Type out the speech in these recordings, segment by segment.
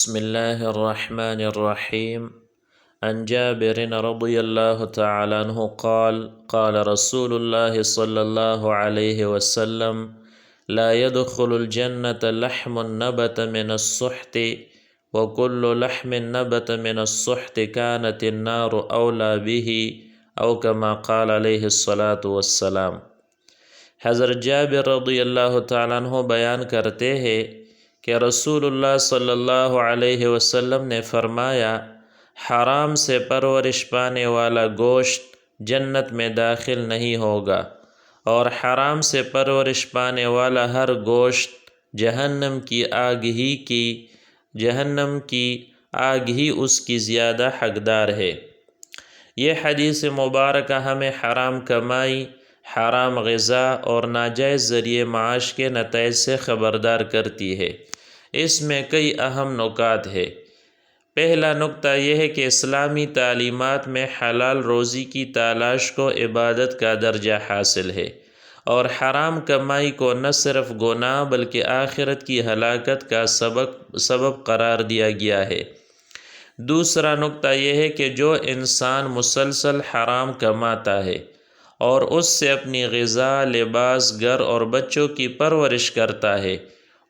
بسم الله الرحمن الرحيم. عن جابر رضي الله تعالى عنه قال قال رسول الله صلى الله عليه وسلم لا يدخل الجنة لحم نبت من السحت وكل لحم نبت من السحت كانت النار أولى به أو كما قال عليه الصلاة والسلام. حضرت جابر رضی اللہ تعالیٰ عنہ بیان کرتے ہیں کہ رسول اللہ صلی اللہ علیہ وسلم نے فرمایا، حرام سے پرورش پانے والا گوشت جنت میں داخل نہیں ہوگا، اور حرام سے پرورش پانے والا ہر گوشت جہنم کی آگ ہی کی، جہنم کی آگ ہی اس کی زیادہ حقدار ہے۔ یہ حدیث مبارکہ ہمیں حرام کمائی حرام غذا اور ناجائز ذریعے معاش کے نتائج سے خبردار کرتی ہے۔ اس میں کئی اہم نکات ہے پہلا نقطہ یہ ہے کہ اسلامی تعلیمات میں حلال روزی کی تلاش کو عبادت کا درجہ حاصل ہے اور حرام کمائی کو نہ صرف گناہ بلکہ آخرت کی ہلاکت کا سبق، سبب قرار دیا گیا ہے۔ دوسرا نقطہ یہ ہے کہ جو انسان مسلسل حرام کماتا ہے اور اس سے اپنی غذا، لباس، گھر اور بچوں کی پرورش کرتا ہے۔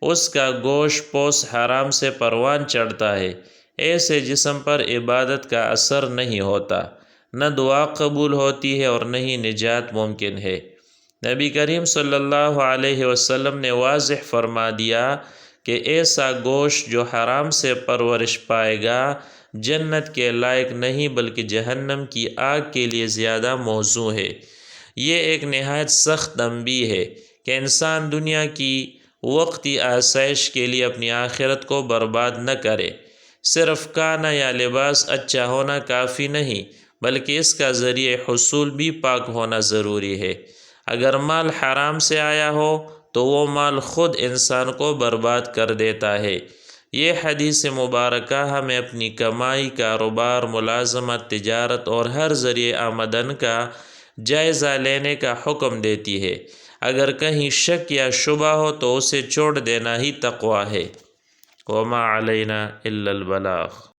اس کا گوشت پوس حرام سے پروان چڑھتا ہے۔ ایسے جسم پر عبادت کا اثر نہیں ہوتا۔ نہ دعا قبول ہوتی ہے اور نہ ہی نجات ممکن ہے۔ نبی کریم صلی اللہ علیہ وسلم نے واضح فرما دیا کہ ایسا گوشت جو حرام سے پرورش پائے گا، جنت کے لائق نہیں بلکہ جہنم کی آگ کے لیے زیادہ موضوع ہے۔ یہ ایک نہایت سخت تنبی ہے کہ انسان دنیا کی وقتی آسائش کے لیے اپنی آخرت کو برباد نہ کرے۔ صرف کانا یا لباس اچھا ہونا کافی نہیں، بلکہ اس کا ذریعہ حصول بھی پاک ہونا ضروری ہے۔ اگر مال حرام سے آیا ہو، تو وہ مال خود انسان کو برباد کر دیتا ہے۔ یہ حدیث مبارکہ ہمیں اپنی کمائی، کاروبار، ملازمت، تجارت اور ہر ذریعہ آمدن کا جائزہ لینے کا حکم دیتی ہے۔ اگر کہیں شک یا شبہ ہو تو اسے چھوڑ دینا ہی تقوا ہے۔ وما علینا الا البلاغ۔